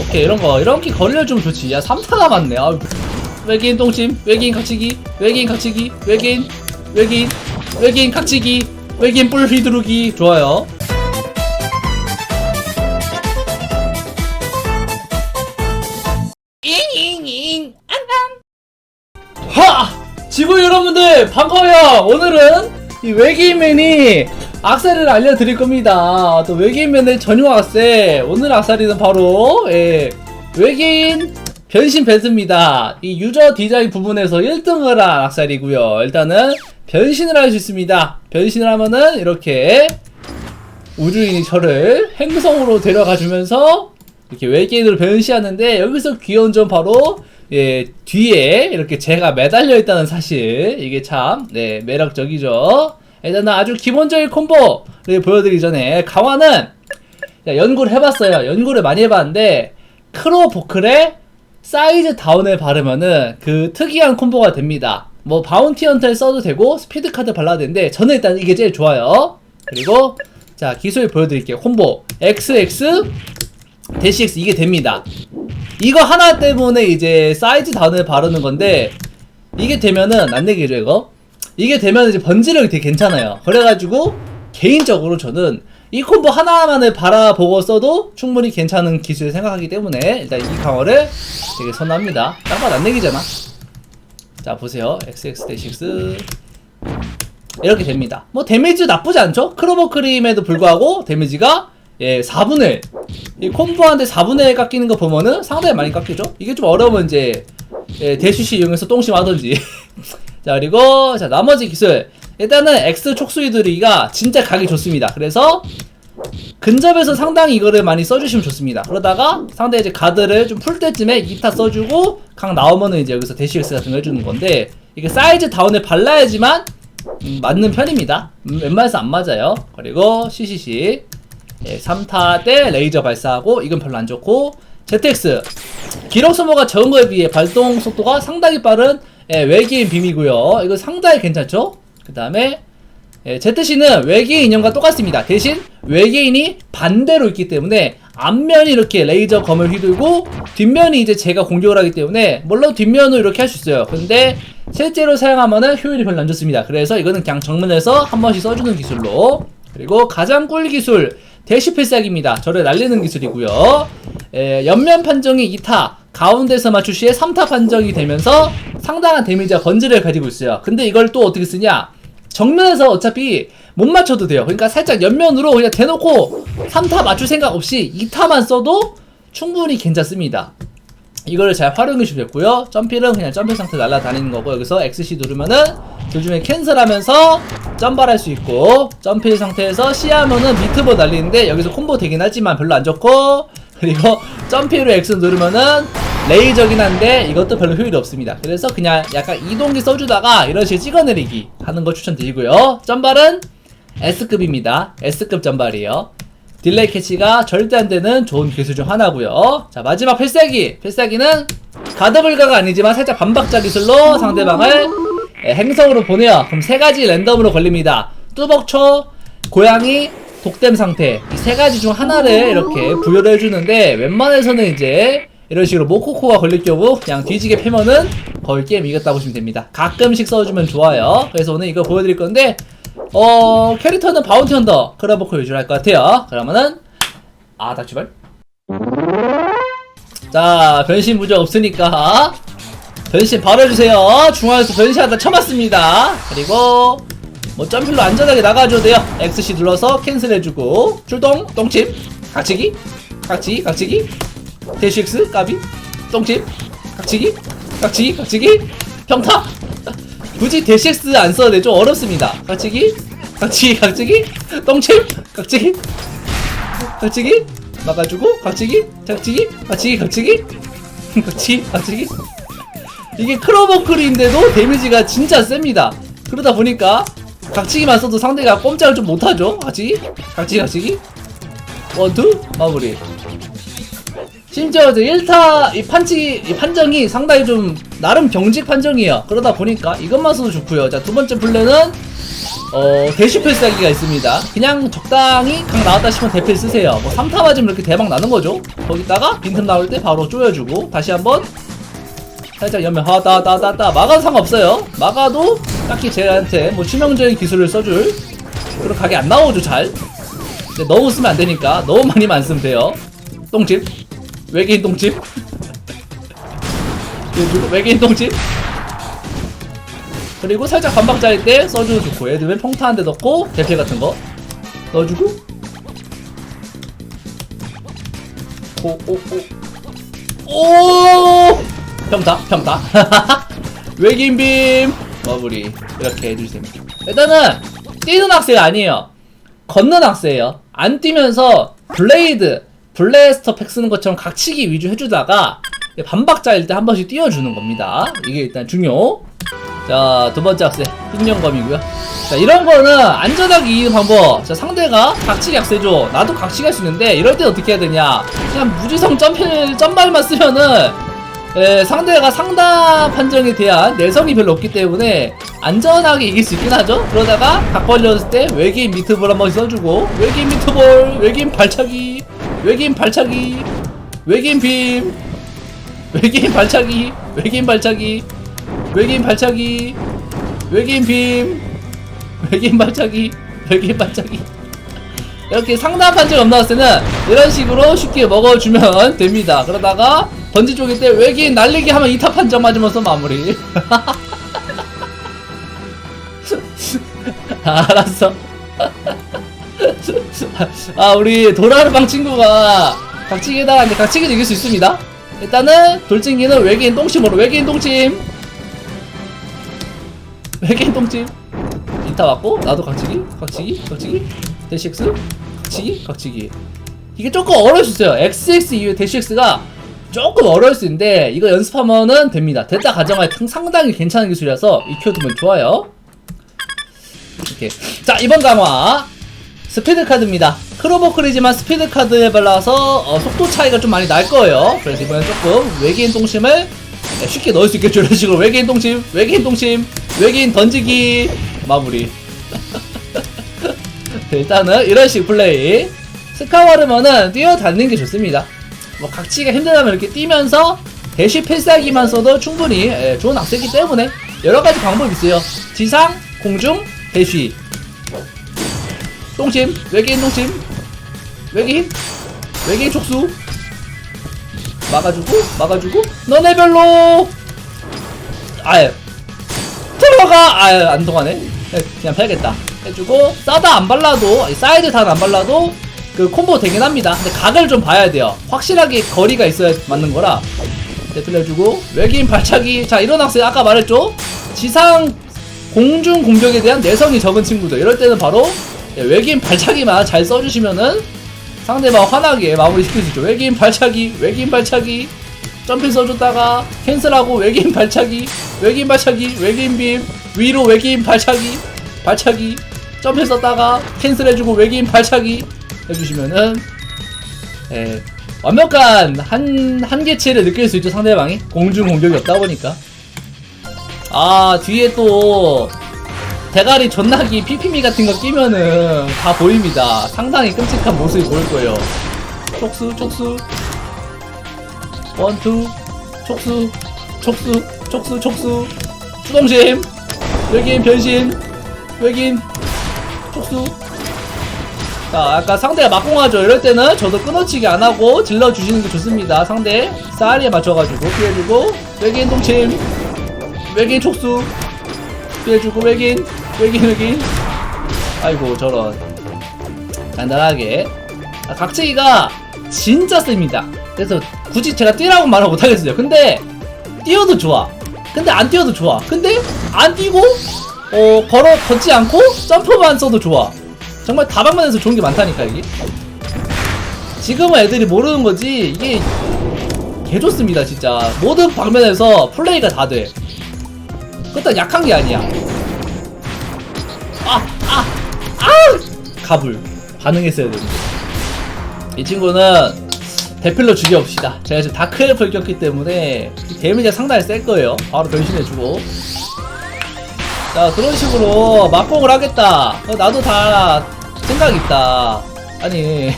오케이 이런 거. 이렇게 걸려주면 좋지. 야 3타 남았네. 아, 외계인 똥침 외계인 각치기 외계인 각치기 외계인 외계인 외계인 각치기 외계인 뿔 휘두르기. 좋아요. 잉잉잉. 하! 지구 여러분들 반가워요. 오늘은 이 외계인맨이 악세를 알려드릴 겁니다. 또 외계인맨의 전용 악세 오늘 악세리는 바로 예, 외계인 변신 벤스입니다. 이 유저 디자인 부분에서 1등을 한 악세이고요. 일단은 변신을 할 수 있습니다. 변신을 하면은 이렇게 우주인이 저를 행성으로 데려가 주면서 이렇게 외계인으로 변신하는데 여기서 귀여운 점 바로 예 뒤에 이렇게 제가 매달려 있다는 사실. 이게 참 네 매력적이죠. 일단은 아주 기본적인 콤보를 보여드리기 전에 강화는 자, 연구를 해봤어요. 연구를 많이 해봤는데 크로보클의 사이즈 다운을 바르면은 그 특이한 콤보가 됩니다. 뭐 바운티 헌터를 써도 되고 스피드 카드 발라도 되는데 저는 일단 이게 제일 좋아요. 그리고 자 기술 보여드릴게요. 콤보 XX 대시 X 이게 됩니다. 이거 하나 때문에 이제 사이즈 다운을 바르는 건데 이게 되면은 안 되겠죠 이거? 이게 되면 이제 번지력이 되게 괜찮아요. 그래가지고 개인적으로 저는 이 콤보 하나만을 바라보고 써도 충분히 괜찮은 기술 생각하기 때문에 일단 이 강화를 되게 선호합니다. 딴건 안 내기잖아. 자 보세요 XX 대식스 이렇게 됩니다. 뭐 데미지 나쁘지 않죠? 크로버 크림에도 불구하고 데미지가 예 4분의 1. 이 콤보한테 4분의 1 깎이는 거 보면은 상당히 많이 깎이죠? 이게 좀 어려우면 이제 예, 대슈시 이용해서 똥심 하던지 자 그리고 자 나머지 기술 일단은 X 촉수이들이가 진짜 각이 좋습니다. 그래서 근접에서 상당히 이거를 많이 써주시면 좋습니다. 그러다가 상대 이제 가드를 좀 풀 때쯤에 2타 써주고 강 나오면은 이제 여기서 대시엑스 같은 거 해주는 건데 이게 사이즈 다운에 발라야지만 음, 맞는 편입니다. 음, 웬만해서 안 맞아요. 그리고 CCC 예, 3타 때 레이저 발사하고 이건 별로 안 좋고 ZX 기록 소모가 적은 거에 비해 발동 속도가 상당히 빠른 예, 외계인 빔이고요. 이거 상당히 괜찮죠? 그 다음에 예, ZC는 외계인 인형과 똑같습니다. 대신 외계인이 반대로 있기 때문에 앞면이 이렇게 레이저 검을 휘두르고 뒷면이 이제 제가 공격을 하기 때문에 물론 뒷면으로 이렇게 할 수 있어요. 근데 실제로 사용하면은 효율이 별로 안 좋습니다. 그래서 이거는 그냥 정면에서 한 번씩 써주는 기술로 그리고 가장 꿀 기술 대시 필살기입니다. 저를 날리는 기술이고요. 에, 옆면 판정이 2타 가운데서 맞출 시에 3타 판정이 되면서 상당한 데미지와 건지를 가지고 있어요. 근데 이걸 또 어떻게 쓰냐? 정면에서 어차피 못 맞춰도 돼요. 그러니까 살짝 옆면으로 그냥 대놓고 3타 맞출 생각 없이 2타만 써도 충분히 괜찮습니다. 이거를 잘 활용해 주셨고요. 점필은 그냥 점필 상태 날아다니는 거고 여기서 XC 누르면은 둘 중에 캔슬하면서 점발할 수 있고 점필 상태에서 C 하면은 미트볼 날리는데 여기서 콤보 되긴 하지만 별로 안 좋고 그리고 점필로 X 누르면은 레이저긴 한데 이것도 별로 효율이 없습니다. 그래서 그냥 약간 이동기 써주다가 이런 식으로 찍어내리기 하는 거 추천드리고요. 점발은 S급입니다. S급 점발이에요. 딜레이 캐치가 절대 안 되는 좋은 기술 중 하나고요. 자 마지막 필살기. 필살기는 가드 불가가 아니지만 살짝 반박자 기술로 상대방을 예, 행성으로 보내요. 그럼 세 가지 랜덤으로 걸립니다. 뚜벅초, 고양이, 독댐 상태 이 세 가지 중 하나를 이렇게 부여를 해주는데 웬만해서는 이제 이런 식으로 모코코가 걸릴 경우 그냥 뒤지게 패면은 거의 게임 이겼다고 보시면 됩니다. 가끔씩 써주면 좋아요. 그래서 오늘 이거 보여드릴 건데 어 캐릭터는 바운티 헌더 크라보코 위주로 할것 같아요. 그러면은 아 닥치발 자 변신 무적 없으니까 변신 바로 해주세요. 중앙에서 변신하다 쳐맞습니다. 그리고 뭐 점필로 안전하게 나가줘도 돼요. XC 눌러서 캔슬해주고 출동 똥침 각치기 각치기 각치기 대식스 까비 똥침 각치기 각치기 각치기 평타 굳이 대식스 안 써도 돼. 좀 어렵습니다. 각치기 각치기 각치기 똥침 각치기 각치기 막아주고 각치기 각치기 각치기 각치기 각치기 각치기 이게 크로버클인데도 데미지가 진짜 셉니다. 그러다 보니까 각치기만 써도 상대가 꼼짝을 좀 못하죠. 각치기, 각치기, 각치기. 원투 마무리. 심지어 이제 1타 이 판치 이 판정이 상당히 좀 나름 경직 판정이에요. 그러다 보니까 이것만 써도 좋고요. 자 두 번째 플랜은 어, 대시 필살기가 있습니다. 그냥 적당히 강 나왔다 싶으면 대필 쓰세요. 뭐 3타 맞으면 이렇게 대박 나는 거죠. 거기다가 빈틈 나올 때 바로 쪼여주고 다시 한번 살짝 연면 하다다다다 막아도 상관없어요. 막아도 딱히 쟤한테 뭐 치명적인 기술을 써줄 그런 각이 안 나오죠 잘. 너무 쓰면 안 되니까 너무 많이만 안 쓰면 돼요. 똥집 외계인 똥집? 외계인 똥집? 그리고 살짝 반박자일 때 써줘도 좋고 예를 들면 평타 한 대 넣고 대필 같은 거 넣어주고. 오오오. 오! 평타 평타. 외계인 빔! 마무리 이렇게 해주세요 일단은 뛰는 악세가 아니에요. 걷는 악세예요. 안 뛰면서 블레이드 블레스터 팩 쓰는 것처럼 각치기 위주 해주다가 반박자일 때 한 번씩 띄워주는 겁니다 이게 일단 중요 자, 두 번째 악세, 흰영검이고요. 자, 이런 거는 안전하게 이기는 방법. 자, 상대가 각치기 악세죠. 나도 각치기 할 수 있는데, 이럴 때 어떻게 해야 되냐. 그냥 무지성 점필, 점발만 쓰면은, 에, 상대가 상담 판정에 대한 내성이 별로 없기 때문에, 안전하게 이길 수 있긴 하죠. 그러다가, 각 걸렸을 때, 외계인 미트볼 한 번씩 써주고, 외계인 미트볼, 외계인 발차기, 외계인 발차기, 외계인 빔, 외계인 발차기, 외계인 발차기, 외계인 발차기. 외계인 빔. 외계인 발차기. 외계인 발차기. 이렇게 상담 판정 없나왔을 때는 이런 식으로 쉽게 먹어주면 됩니다. 그러다가 번지 쪽일 때 외계인 날리기 하면 2타 판정 맞으면서 마무리. 알았어 아 우리 도라르방 친구가 각치기에다가 이제 각치기도 이길 수 있습니다. 일단은 돌진기는 외계인 똥침으로 외계인 똥침. 외계인 똥침. 이타 맞고 나도 각치기 각치기 각치기. 대시엑스 각치기 각치기. 이게 조금 어려울 수 있어요. XX 이후에 대시엑스가 조금 어려울 수 있는데 이거 연습하면은 됩니다. 됐다 가정하에 상당히 괜찮은 기술이라서 익혀두면 좋아요. 이렇게. 자 이번 강화 스피드 카드입니다. 크로버클이지만 스피드 카드에 발라서 어, 속도 차이가 좀 많이 날 거예요. 그래서 이번엔 조금 외계인 똥심을 네, 쉽게 넣을 수 있겠죠 이런 식으로 외계인 똥심 외계인 똥심 외계인 던지기 마무리. 네, 일단은 이런 식 플레이. 스카와르면은 뛰어다니는 게 좋습니다. 뭐 각치가 힘들다면 이렇게 뛰면서 대시 필살기만 써도 충분히 예, 좋은 악세기 때문에 여러 가지 방법이 있어요. 지상 공중 대시 똥심 외계인 똥심 외계인 외계인 촉수. 막아주고 막아주고 너네 별로. 아예. 들어가. 아예 안 통하네. 네, 그냥 패야겠다. 해주고 싸다 안 발라도 사이드 다안 발라도 그 콤보 되긴 합니다. 근데 각을 좀 봐야 돼요. 확실하게 거리가 있어야 맞는 거라. 대필해주고 외계인 발차기. 자 학생 아까 말했죠? 지상 공중 공격에 대한 내성이 적은 친구들. 이럴 때는 바로 예, 외계인 발차기만 잘 써주시면은 상대방 화나게 마무리 시킬 수 있죠. 외계인 발차기, 외계인 발차기, 점핑 써줬다가 캔슬하고 외계인 발차기, 외계인 발차기, 외계인 빔, 위로 외계인 발차기, 발차기, 점핑 썼다가 캔슬해주고 외계인 발차기 해주시면은 예, 완벽한 한 한계치를 느낄 수 있죠 상대방이. 공중 공격이 없다 보니까. 아 뒤에 또 대가리 존나기 피피미 같은 거 끼면은 다 보입니다. 상당히 끔찍한 모습이 보일 거예요. 촉수, 촉수. 원, 투. 촉수, 촉수, 촉수, 촉수. 추동심. 외계인 변신. 외계인. 촉수. 자, 아까 상대가 막공하죠. 이럴 때는 저도 끊어치기 안 하고 질러주시는 게 좋습니다. 상대 쌀에 맞춰가지고 피해주고. 외계인 동침. 외계인 촉수. 피해주고 외계 인 외계인 외계인 아이고 저런. 간단하게. 아, 각체기가 진짜 셉니다. 그래서 굳이 제가 뛰라고 말을 못하겠어요. 근데 뛰어도 좋아. 근데 안 뛰어도 좋아. 근데 안 뛰고 어 걸어 걷지 않고 점프만 써도 좋아. 정말 다방면에서 좋은 게 많다니까 이게. 지금은 애들이 모르는 거지. 이게 개 좋습니다 진짜. 모든 방면에서 플레이가 다돼. 그것도 약한 게 아니야. 아, 아, 아! 가불. 반응했어야 되는데. 이 친구는 대필로 죽여봅시다. 제가 지금 다크엘프를 꼈기 때문에 데미지가 상당히 셀 거예요. 바로 변신해주고. 자 그런 식으로 막공을 하겠다 어, 나도 다 생각 있다 아니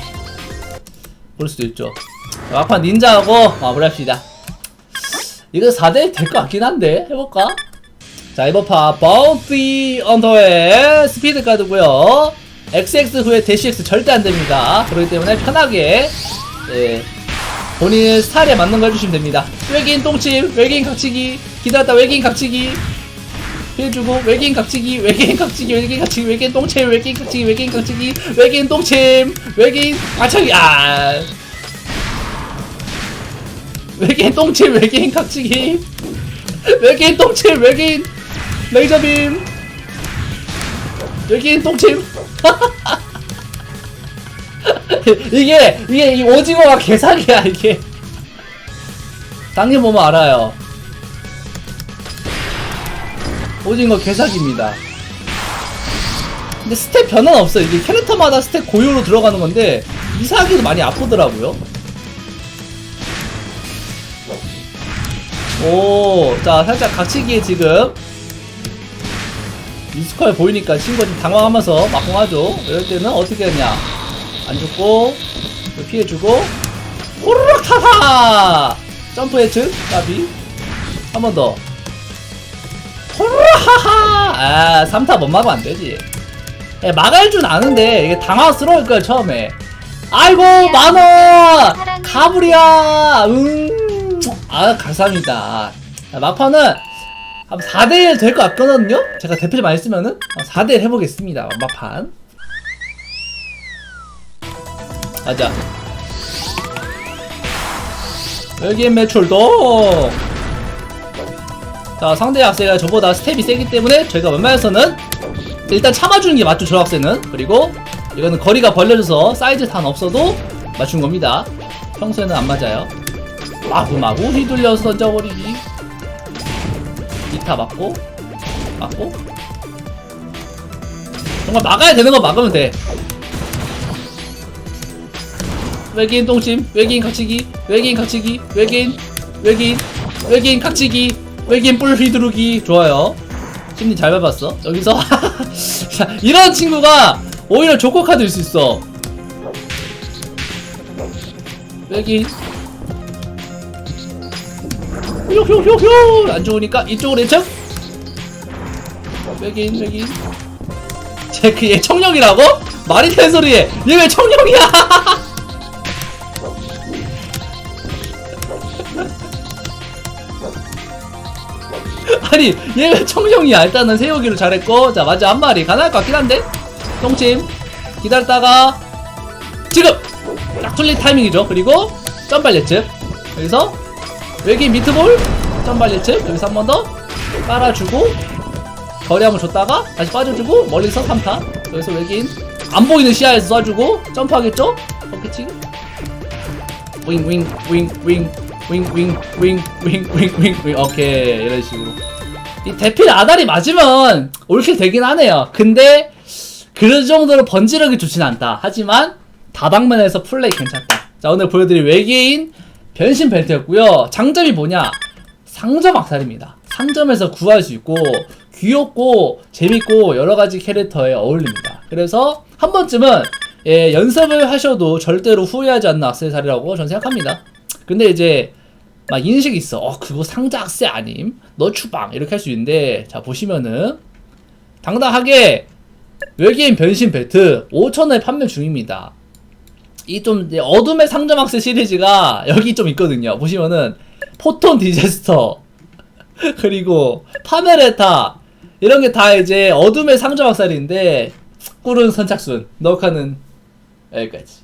그럴 수도 있죠 막판 닌자하고 마무리합시다 이거 4대 될 것 같긴 한데 해볼까? 자 이번 파 바운티 언더의 스피드 카드고요. XX 후에 대시 X 절대 안됩니다. 그렇기 때문에 편하게 예, 본인 스타일에 맞는 거 해주시면 됩니다. 외계인 똥침 외계인 각치기 기다렸다 외계인 각치기. 피해주고 외계인 각치기 외계인 각치기 외계인 각치기 외계인 똥침 외계인 각치기 외계인 각치기 외계인 똥침 외계인 가차기 아! 외계인 똥침 외계인 각치기. 외계인 똥침 외계인 레이저빔. 외계인 똥침. 이게 이게 이 오징어가 개사기야 이게. 당연 보면 알아요. 오징어 개사기입니다. 근데 스텝 변화는 없어요. 이게 캐릭터마다 스텝 고유로 들어가는 건데 이상하게도 많이 아프더라고요. 오, 자, 살짝 각치기에 지금 미스컬 보이니까 친구가 좀 당황하면서 막공하죠. 이럴 때는 어떻게 하냐. 안 죽고, 또 피해주고, 호르륵 타사! 점프 해츠, 까비. 한 번 더. 호르륵 하하! 아, 3타 못 막으면 안 되지. 예, 막을 줄 아는데, 이게 당황스러울 거야, 처음에. 아이고, 만원! 가불이야! 음. 아, 감사합니다. 자, 막판은 한 4대1 될 것 같거든요? 제가 대표좀 많이 쓰면은 4대1 해보겠습니다. 막판. 가자. 여기엔 매출도 자, 상대 학생가 저보다 스텝이 세기 때문에 저희가 웬만해서는 일단 참아주는 게 맞죠, 저 학생은. 그리고 이거는 거리가 벌려져서 사이즈 단 없어도 맞춘 겁니다. 평소에는 안 맞아요. 마구마구 휘둘려서 던져버리기. 이타 맞고, 맞고. 정말 막아야 되는 거 막으면 돼. 외계인 똥침, 외계인 각치기, 외계인 각치기, 외계인, 외계인, 외계인 각치기, 외계인 뿔 휘두르기. 좋아요. 심리 잘 밟았어. 여기서. 자, 이런 친구가 오히려 조커 카드일 수 있어. 외계인. 효효효효 안 좋으니까 이쪽으로 예측 외계인 외계인. 제그얘 청룡이라고? 말이 되는 소리해 얘왜 청룡이야? 아니 얘 왜 청룡이야? 일단은 세우기로 잘했고. 자 맞아 한 마리. 가능할 것 같긴 한데. 똥침. 기다렸다가 지금! 딱 뚫릴 타이밍이죠. 그리고 점발 예측. 여기서 외계인 미트볼 점발 예측 여기서 한 번 더 깔아주고 거리 한번 줬다가 다시 빠져주고 멀리서 3타 여기서 외계인 안 보이는 시야에서 쏴주고 점프하겠죠? 어깨치 윙윙윙윙윙윙윙윙윙윙윙 오케이 이런 식으로 이 대필 아다리 맞으면 올킬 되긴 하네요 근데 그 정도로 번지력이 좋진 않다 하지만 다방면에서 플레이 괜찮다 자 오늘 보여드릴 외계인 변신 벨트였고요. 장점이 뭐냐? 상점 악살입니다. 상점에서 구할 수 있고 귀엽고 재밌고 여러 가지 캐릭터에 어울립니다. 그래서 한 번쯤은 예, 연습을 하셔도 절대로 후회하지 않는 악세사리라고 저는 생각합니다. 근데 이제 막 인식이 있어. 어, 그거 상자 악세 아님? 너 추방 이렇게 할 수 있는데 자 보시면은 당당하게 외계인 변신 벨트 5,000원에 판매 중입니다. 이 좀 어둠의 상점학세 시리즈가 여기 좀 있거든요. 보시면은 포톤 디제스터 그리고 파메레타 이런 게 다 이제 어둠의 상점학살인데 꿀은 선착순 너카는 여기까지.